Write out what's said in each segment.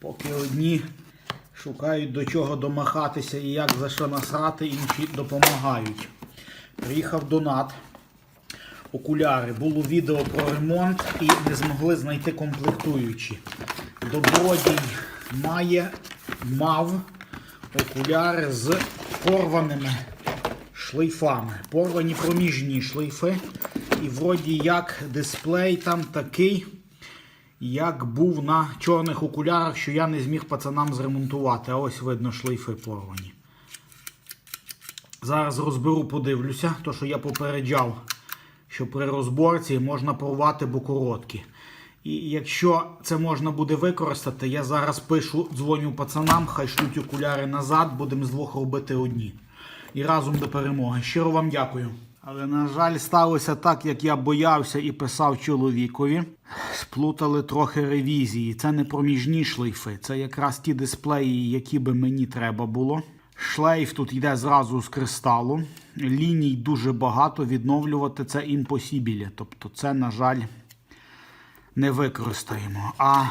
Поки одні шукають до чого домахатися і як за що насрати, інші допомагають. Приїхав донат. Окуляри. Було відео про ремонт і не змогли знайти комплектуючі. Добродій має, мав окуляри з порваними шлейфами. Порвані проміжні шлейфи. І вроді як дисплей там такий, як був на чорних окулярах, що я не зміг пацанам зремонтувати. А ось видно шлейфи порвані. Зараз розберу, подивлюся, то що я попереджав, що при розборці можна порвати, бо короткі. І якщо це можна буде використати, я зараз пишу, дзвоню пацанам, хай шлють окуляри назад, будемо з двох робити одні. І разом до перемоги. Щиро вам дякую. Але, на жаль, сталося так, як я боявся і писав чоловікові. Сплутали трохи ревізії. Це не проміжні шлейфи, це якраз ті дисплеї, які би мені треба було. Шлейф тут йде зразу з кристалу. Ліній дуже багато. Відновлювати це імпосібілі. Тобто, це, на жаль, не використаємо. А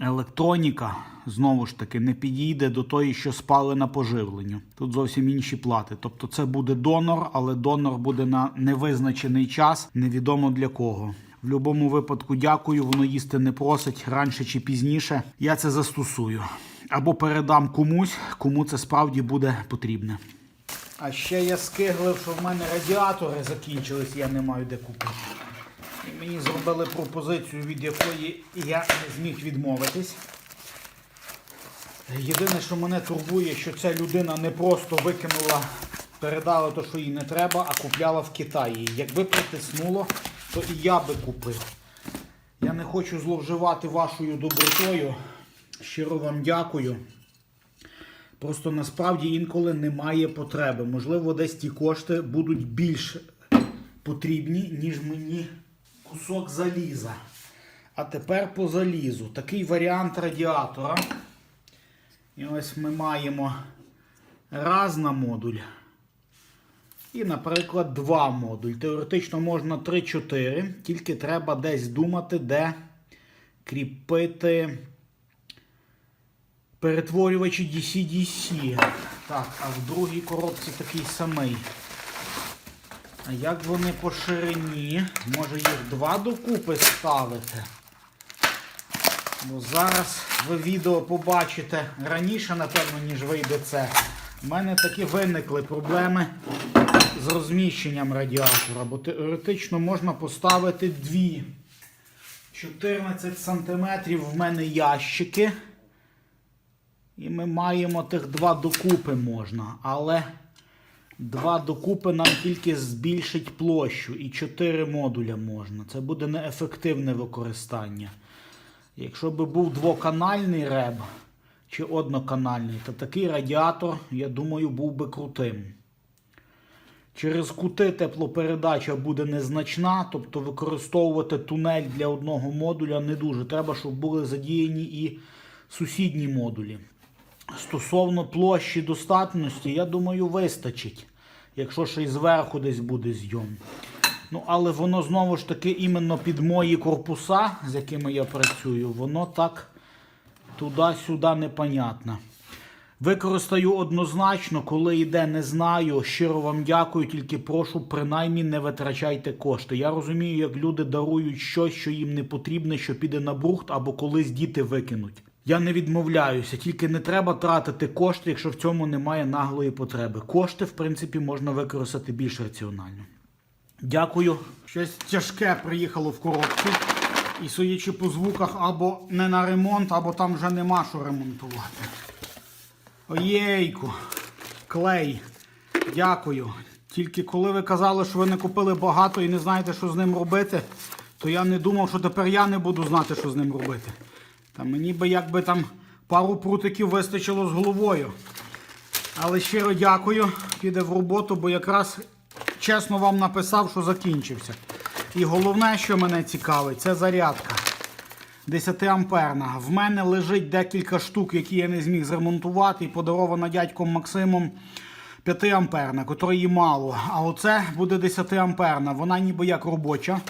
електроніка, знову ж таки, не підійде до тої, що спалена поживленню. Тут зовсім інші плати. Тобто це буде донор, але донор буде на невизначений час, невідомо для кого. В будь-якому випадку дякую, воно їсти не просить раніше чи пізніше. Я це застосую. Або передам комусь, кому це справді буде потрібне. А ще я скиглив, що в мене радіатори закінчились, я не маю де купити. І мені зробили пропозицію, від якої я не зміг відмовитись. Єдине, що мене турбує, що ця людина не просто викинула, передала те, що їй не треба, а купляла в Китаї. Якби притиснуло, то і я би купив. Я не хочу зловживати вашою добротою. Щиро вам дякую. Просто насправді інколи немає потреби. Можливо, десь ті кошти будуть більш потрібні, ніж мені кусок заліза. А тепер по залізу. Такий варіант радіатора. І ось ми маємо раз на модуль. І, наприклад, два модуль. Теоретично можна 3-4, тільки треба десь думати, де кріпити перетворювачі DC-DC. Так, а в другій коробці такий самий. А як вони по ширині? Може їх два докупи ставити? Бо зараз ви відео побачите раніше, напевно, ніж вийде це. У мене такі виникли проблеми з розміщенням радіатора, бо теоретично можна поставити дві. 14 см в мене ящики. І ми маємо тих два докупи можна, але два докупи нам тільки збільшить площу і 4 модуля можна. Це буде неефективне використання. Якщо би був двоканальний реб чи одноканальний, то такий радіатор, я думаю, був би крутим. Через кути теплопередача буде незначна, тобто використовувати тунель для одного модуля не дуже. Треба, щоб були задіяні і сусідні модулі. Стосовно площі достатності, я думаю, вистачить, якщо ще й зверху десь буде зйом. Ну, але воно знову ж таки іменно під мої корпуса, з якими я працюю, воно так туди-сюди непонятно. Використаю однозначно, коли йде, не знаю. Щиро вам дякую, тільки прошу, принаймні не витрачайте кошти. Я розумію, як люди дарують щось, що їм не потрібне, що піде на брухт або колись діти викинуть. Я не відмовляюся, тільки не треба тратити кошти, якщо в цьому немає наглої потреби. Кошти, в принципі, можна використати більш раціонально. Дякую. Щось тяжке приїхало в коробці. І судячи по звуках, або не на ремонт, або там вже нема що ремонтувати. Оєйку, клей. Дякую. Тільки коли ви казали, що ви не купили багато і не знаєте, що з ним робити, то я не думав, що тепер я не буду знати, що з ним робити. Та мені би якби там пару прутиків вистачило з головою. Але щиро дякую, піде в роботу, бо якраз чесно вам написав, що закінчився. І головне, що мене цікавить, це зарядка. 10 амперна. В мене лежить декілька штук, які я не зміг зремонтувати, і подарована дядьком Максимом 5 амперна, котрої мало. А оце буде 10 амперна. Вона ніби як робоча.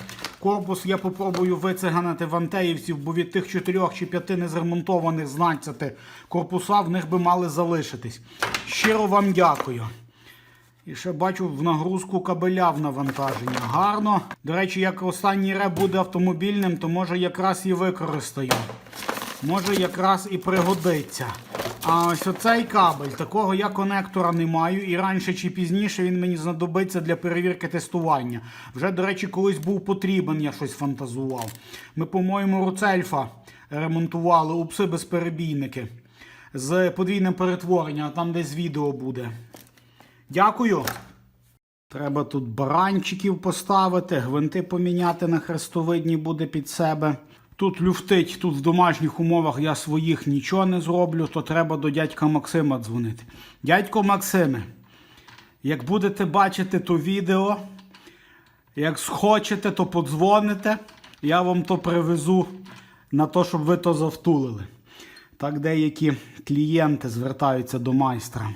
Корпус я попробую вициганити в антеївців, бо від тих чотирьох чи п'яти незремонтованих знадцяти корпуса в них би мали залишитись. Щиро вам дякую. І ще бачу в нагрузку кабеля в навантаження. Гарно. До речі, як останній реп буде автомобільним, то може якраз і використаю. Може якраз і пригодиться. А ось оцей кабель, такого я конектора не маю, і раніше чи пізніше він мені знадобиться для перевірки тестування. Вже, до речі, колись був потрібен, я щось фантазував. Ми, по-моєму, Руцельфа ремонтували упси безперебійники з подвійним перетворенням, там десь відео буде. Дякую. Треба тут баранчиків поставити, гвинти поміняти на хрестовидні буде під себе. Тут люфтить, тут в домашніх умовах я своїх нічого не зроблю, то треба до дядька Максима дзвонити. Дядько Максиме, як будете бачити то відео, як схочете, то подзвоните, я вам то привезу на то, щоб ви то завтулили. Так деякі клієнти звертаються до майстра.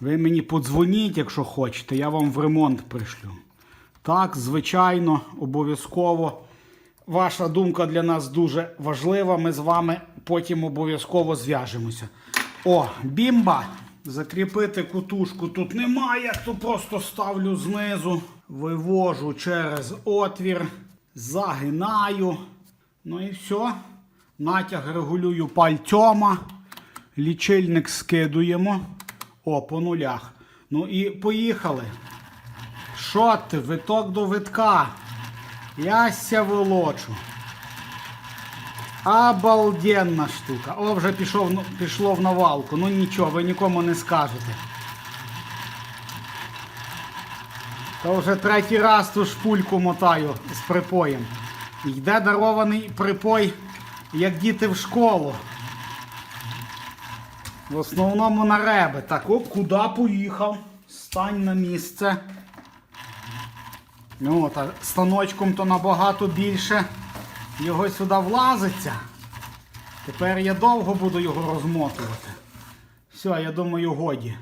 Ви мені подзвоніть, якщо хочете, я вам в ремонт пришлю. Так, звичайно, обов'язково. Ваша думка для нас дуже важлива. Ми з вами потім обов'язково зв'яжемося. О, бімба! Закріпити кутушку тут немає, то просто ставлю знизу, вивожу через отвір, загинаю. Ну і все. Натяг регулюю пальцьома. Лічильник скидуємо. О, по нулях. Ну і поїхали. Що ти? Виток до витка. Яся волочу. Обалденна штука. О, вже пішов, ну, пішло в навалку. Ну нічого, ви нікому не скажете. То вже третій раз ту шпульку мотаю з припоєм. Йде дарований припой, як діти в школу. В основному на реби. Так, о, куди поїхав? Стань на місце. Ну, та станочком то набагато більше його сюди влазиться. Тепер я довго буду його розмотувати. Все, я думаю, годі.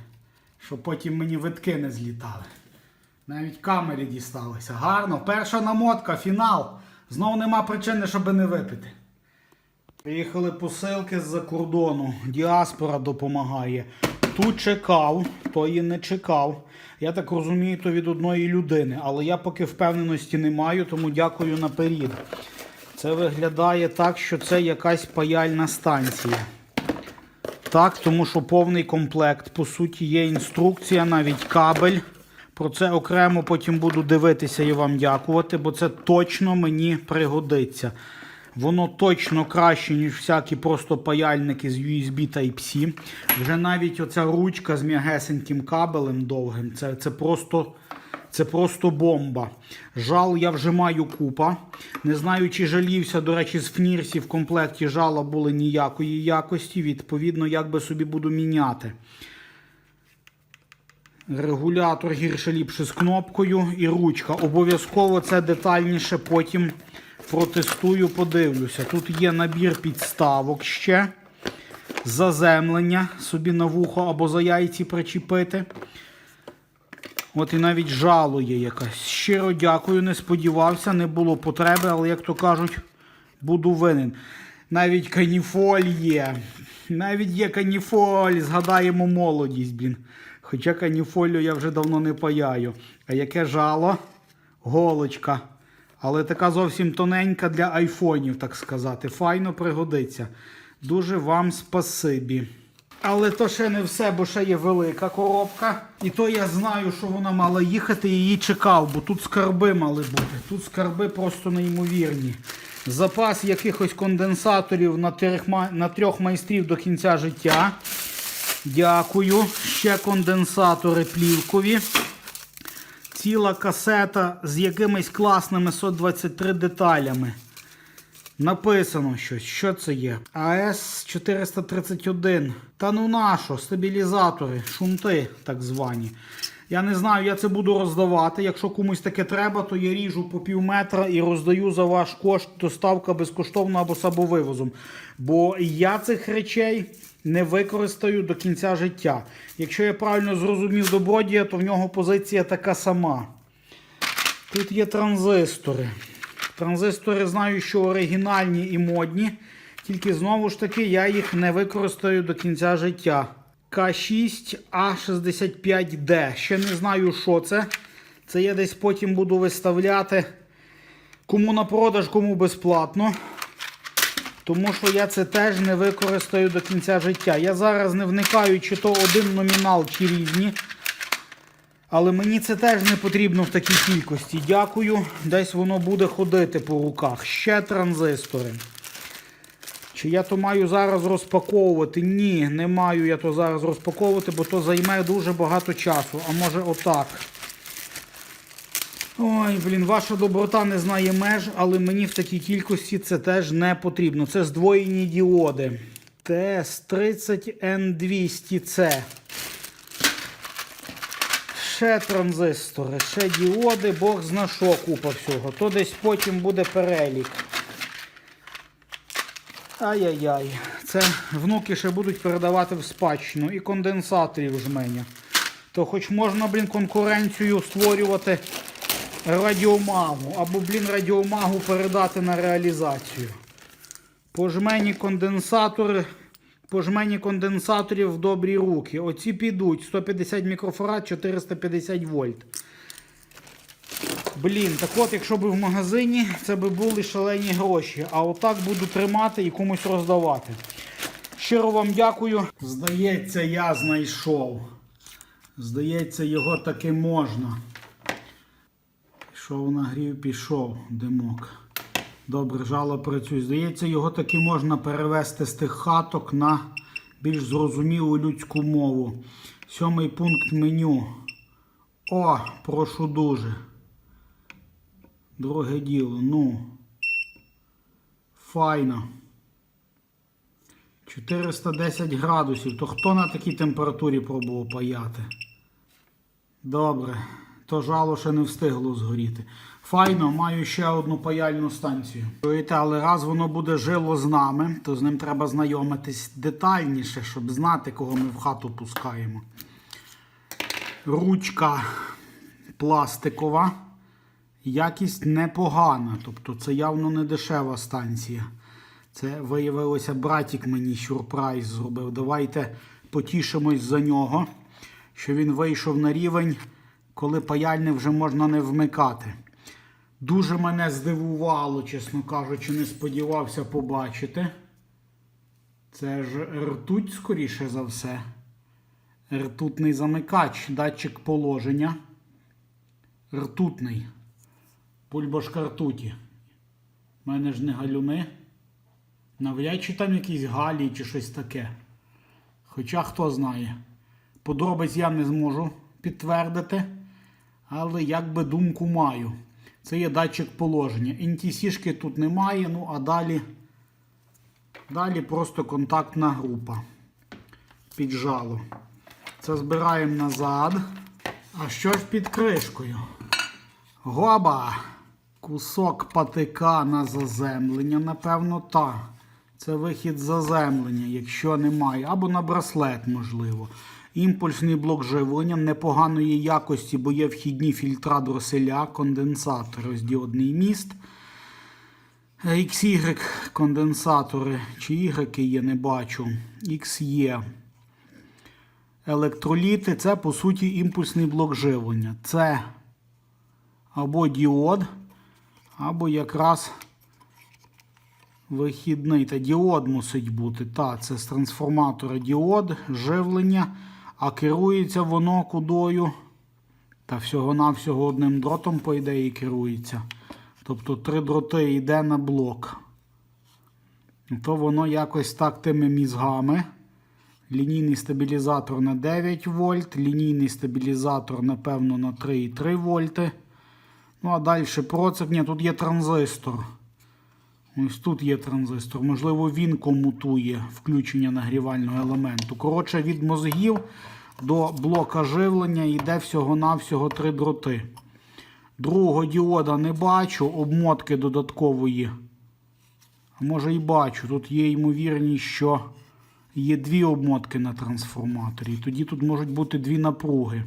Щоб потім мені витки не злітали. Навіть камері дісталися. Гарно. Перша намотка, фінал. Знову нема причини, щоб не випити. Приїхали посилки з-за кордону. Діаспора допомагає. Ту чекав, тої не чекав. Я так розумію, то від одної людини, але я поки впевненості не маю, тому дякую наперед. Це виглядає так, що це якась паяльна станція. Так, тому що повний комплект. По суті, є інструкція, навіть кабель. Про це окремо потім буду дивитися і вам дякувати, бо це точно мені пригодиться. Воно точно краще, ніж всякі просто паяльники з USB Type-C. Вже навіть оця ручка з м'ягесеньким кабелем довгим. Це, це просто. Це просто бомба. Жал я вже маю купа. Не знаю, чи жалівся, до речі, з фнірсі в комплекті жала були ніякої якості. Відповідно, як би собі буду міняти. Регулятор гірше ліпше з кнопкою і ручка. Обов'язково це детальніше потім протестую, подивлюся. Тут є набір підставок ще. Заземлення собі на вухо або за яйці причепити. От і навіть жало є якась. Щиро дякую, не сподівався, не було потреби, але, як то кажуть, буду винен. Навіть каніфоль є. Навіть є каніфоль, згадаємо молодість, блін. Хоча каніфолю я вже давно не паяю. А яке жало? Голочка. Але така зовсім тоненька для айфонів, так сказати. Файно пригодиться. Дуже вам спасибі. Але то ще не все, бо ще є велика коробка. І то я знаю, що вона мала їхати, її чекав, бо тут скарби мали бути. Тут скарби просто неймовірні. Запас якихось конденсаторів на трьох, на трьох майстрів до кінця життя. Дякую. Ще конденсатори плівкові. Ціла касета з якимись класними 123 деталями. Написано щось. Що це є? АС 431. Та ну нащо? Стабілізатори, шунти так звані. Я не знаю, я це буду роздавати. Якщо комусь таке треба, то я ріжу по пів метра і роздаю за ваш кошт доставка безкоштовно або сабовивозом. Бо я цих речей не використаю до кінця життя. Якщо я правильно зрозумів добродія, то в нього позиція така сама. Тут є транзистори. Транзистори знаю, що оригінальні і модні. Тільки знову ж таки я їх не використаю до кінця життя. К6А65D. Ще не знаю, що це. Це я десь потім буду виставляти кому на продаж, кому безплатно. Тому що я це теж не використаю до кінця життя. Я зараз не вникаю, чи то один номінал, чи різні. Але мені це теж не потрібно в такій кількості. Дякую. Десь воно буде ходити по руках. Ще транзистори. Чи я то маю зараз розпаковувати? Ні, не маю я то зараз розпаковувати, бо то займе дуже багато часу. А може отак. Ой, блін, ваша доброта не знає меж, але мені в такій кількості це теж не потрібно. Це здвоєні діоди. TS30N200C. Ще транзистори, ще діоди, Бог зна що купа всього. То десь потім буде перелік. Ай-яй-яй. Це внуки ще будуть передавати в спадщину і конденсаторів жменя. То хоч можна, блін, конкуренцію створювати радіомагу, або, блін, радіомагу передати на реалізацію. По жмені конденсатори, по конденсаторів в добрі руки. Оці підуть 150 мікрофарад, 450 вольт. Блін, так от, якщо б в магазині, це би були шалені гроші. А отак буду тримати і комусь роздавати. Щиро вам дякую. Здається, я знайшов. Здається, його таки можна. Пішов нагрів, пішов димок. Добре, жало працює. Здається, його таки можна перевести з тих хаток на більш зрозумілу людську мову. Сьомий пункт меню. О, прошу дуже. Друге діло. Ну. Файно. 410 градусів. То хто на такій температурі пробував паяти? Добре. То жало ще не встигло згоріти. Файно, маю ще одну паяльну станцію. Але раз воно буде жило з нами, то з ним треба знайомитись детальніше, щоб знати, кого ми в хату пускаємо. Ручка пластикова. Якість непогана. Тобто це явно не дешева станція. Це виявилося, братік мені сюрприз зробив. Давайте потішимось за нього, що він вийшов на рівень, коли паяльник вже можна не вмикати. Дуже мене здивувало, чесно кажучи, не сподівався побачити. Це ж ртуть, скоріше за все. Ртутний замикач, датчик положення. Ртутний. Бульбашка ртуті. У мене ж не галюни. Навряд чи там якісь галії чи щось таке. Хоча хто знає. Подробиць я не зможу підтвердити. Але якби думку маю. Це є датчик положення. NTC-шки тут немає, ну а далі, далі просто контактна група. Піджало. Це збираємо назад. А що ж під кришкою? Гоба! Кусок патика на заземлення, напевно, та. Це вихід заземлення, якщо немає. Або на браслет, можливо. Імпульсний блок живлення непоганої якості, бо є вхідні фільтра дроселя, конденсатор, роздіодний міст. XY конденсатори чи Y є, не бачу. XE. Електроліти це, по суті, імпульсний блок живлення. Це або діод, або якраз вихідний. Та діод мусить бути. Та, це з трансформатора діод, живлення, а керується воно кудою. Та всього-навсього одним дротом, по ідеї, керується. Тобто три дроти йде на блок. То воно якось так тими мізгами. Лінійний стабілізатор на 9 вольт, лінійний стабілізатор, напевно, на 3,3 вольти. Ну, а далі процик. Ні, тут є транзистор. Ось тут є транзистор. Можливо, він комутує включення нагрівального елементу. Коротше, від мозгів до блока живлення йде всього-навсього три дроти. Другого діода не бачу, обмотки додаткової. Може і бачу. Тут є ймовірність, що є дві обмотки на трансформаторі. Тоді тут можуть бути дві напруги.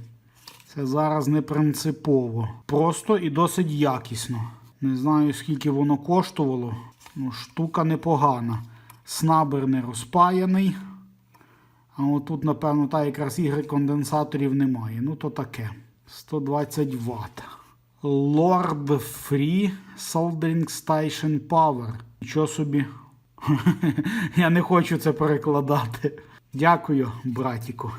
Це зараз не принципово. Просто і досить якісно. Не знаю, скільки воно коштувало. Ну, штука непогана. Снабер не розпаяний. А отут, напевно, та якраз ігри конденсаторів немає. Ну, то таке. 120 Вт. Lord Free Soldering Station Power. Нічого собі. Я не хочу це перекладати. Дякую, братіку.